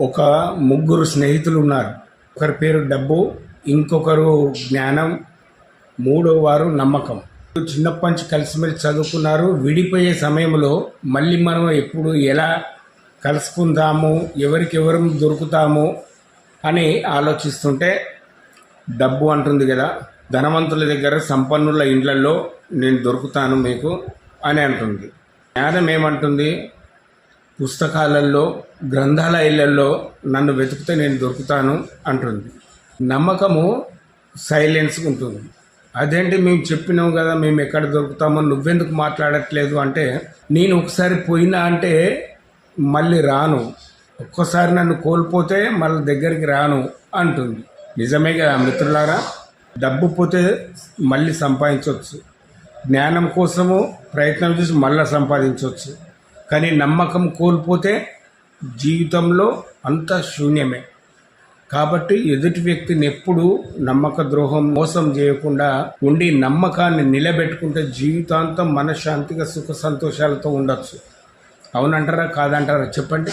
ఒక ముగ్గురు స్నేహితులు ఉన్నారు ఒకరి పేరు డబ్బు ఇంకొకరు జ్ఞానం మూడో వారు నమ్మకం. చిన్నప్పటి నుంచి కలిసిమెలిసి చదువుకున్నారు. విడిపోయే సమయంలో మళ్ళీ మనం ఎప్పుడు ఎలా కలుసుకుందాము ఎవరికెవరం దొరుకుతాము అని ఆలోచిస్తుంటే డబ్బు అంటుంది కదా ధనవంతుల దగ్గర సంపన్నుల ఇండ్లలో నేను దొరుకుతాను మీకు అని అంటుంది. జ్ఞానం ఏమంటుంది? పుస్తకాలలో గ్రంథాలయాలలో నన్ను వెతికితే నేను దొరుకుతాను అంటుంది. నమ్మకము సైలెన్స్ ఉంటుంది. అదేంటి మేము చెప్పినాం కదా మేము ఎక్కడ దొరుకుతామో నువ్వెందుకు మాట్లాడట్లేదు అంటే నేను ఒకసారి పోయినా అంటే మళ్ళీ రాను. ఒక్కసారి నన్ను కోల్పోతే మళ్ళీ దగ్గరికి రాను అంటుంది. నిజమే కదా మిత్రులారా? డబ్బు పోతే మళ్ళీ సంపాదించవచ్చు జ్ఞానం కోసము ప్రయత్నం చేసి మళ్ళీ సంపాదించవచ్చు కానీ నమ్మకం కోల్పోతే జీవితంలో అంత శూన్యమే. కాబట్టి ఎదుటి వ్యక్తిని ఎప్పుడు నమ్మక ద్రోహం మోసం చేయకుండా ఉండి నమ్మకాన్ని నిలబెట్టుకుంటే జీవితాంతం మనశ్శాంతిగా సుఖ సంతోషాలతో ఉండొచ్చు. అవునంటారా? కాదంటారా? చెప్పండి.